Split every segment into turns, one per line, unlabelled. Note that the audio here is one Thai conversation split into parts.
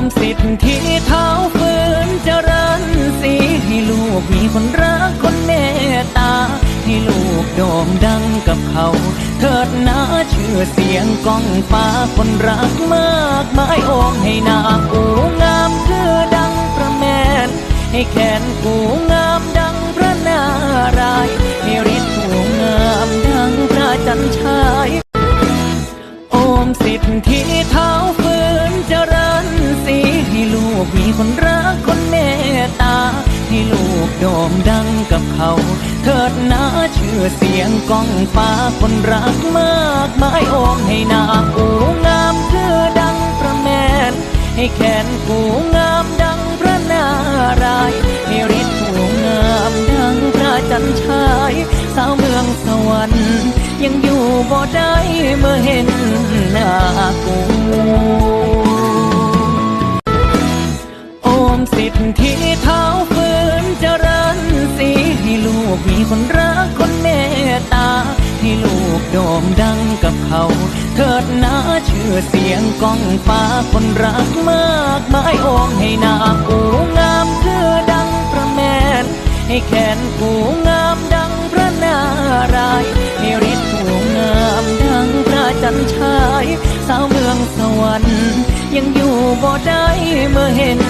มสิทธิเท้าฟืนเจริญสีให้ลูกมีคนรักคนเมตตา ให้ลูกโด่งดังกับเขา เถิดนะชื่อเสียงก้องฟ้าคนรักมากมายอมให้นากูงามคือดังพระแม่นให้แขนกูงามดังพระนารายให้ฤทธิ์กูงามดังพระจันทร์ชาย โอมสิทธิเท้าฟืนเจริญ มีคนรักคนเมตตา ให้ลูกโด่งดังกับเขา เถิดนะชื่อเสียงก้องฟ้าคนรักมากมายโอมให้นากูงามคือดังพระแมน ให้แขนกูงามดังพระนารายให้ฤทธิ์กูงามดังพระจันทร์ชายสาวเมืองสวรรค์ยังอยู่บ่ได้เมื่อเห็นหน้ากู มสิทธิเท้าฟื้นเจริญสีให้ลูกมีคนรักคนเมตตา ให้ลูกโด่งดังกับเขา เถิดนะชื่อเสียงก้องฟ้าคนรักมากมายโอมให้นากูงามคือดังพระแม่นให้แขนกูงามดังพระนารายให้ฤทธิ์กูงามดังพระจันทรายสาวเมืองสวรรค์ ยังอยู่บ่ได้เมื่อเห็น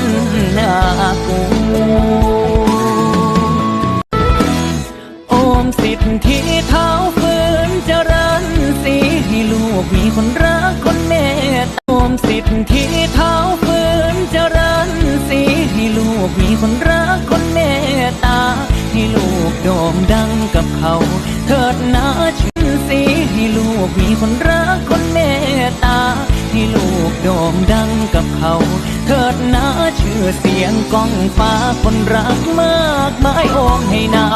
หน้ากูโอมสิทธิเท้าฟื้นเจริญสีให้ลูกมีคนรักคนเมตตาโอมสิทธิเท้าฟื้นเจริญสีให้ลูกมีคนรักคนเมตตาให้ลูกโด่งดังกับเขา เถิดนะชื่อสีให้ลูกมีคนรัก โด่งดังกับเขา เถิดนะชื่อเสียงก้องฟ้าคนรักมากมายโอมให้นา